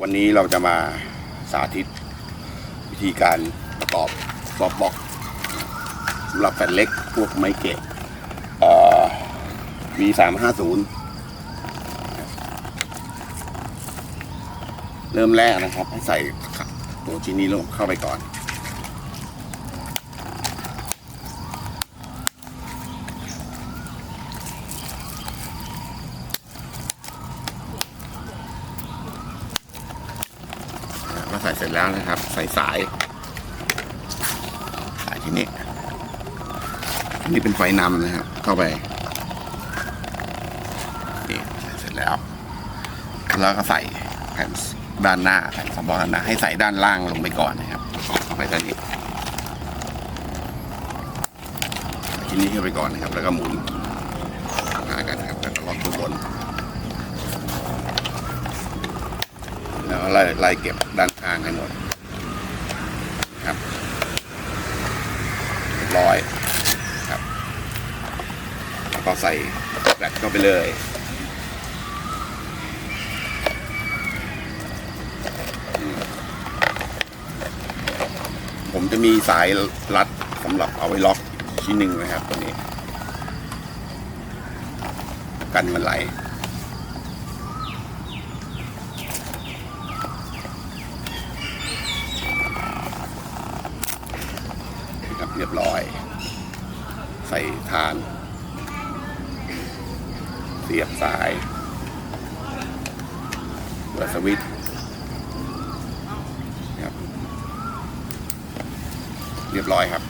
วันนี้เราจะมาสาธิต วิธีการประกอบซอฟบ็อกสำหรับแผ่นเล็กพวกไม้เกะเอ่อ V สามห้าศูนย์เริ่มแรกนะครับ ให้ใส่ตัวชิ้นนี้ลงเข้าไปก่อน ใส่เสร็จแล้วนะครับ ใส่สาย สายที่นี่นี่เป็นไฟนำนะครับ เข้าไปนี่ใส่เสร็จแล้ว แล้วก็ใส่แผ่นด้านหน้าแผ่นสำรองด้านหน้าให้ใส่ด้านล่างลงไปก่อนนะครับเข้าไปด้านนี้ชิ้นนี้เข้าไปก่อนนะครับ แล้วก็หมุนหากันะครับแล้วก็ล็อกตัวบน แล้วก็ ไล่ไล่เก็บด้านข้างให้หมดครับเรียบร้อยครับ แล้วก็ใส่แบตเข้าไปเลยผมจะมีสายรัดสำหรับเอาไว้ล็อกชิ้นหนึ่งนะครับตัวนี้ กันมันไหล ครับเรียบร้อย ใส่ทาน เสียบสายเปิดสวิตช์ครับ เรียบร้อยครับ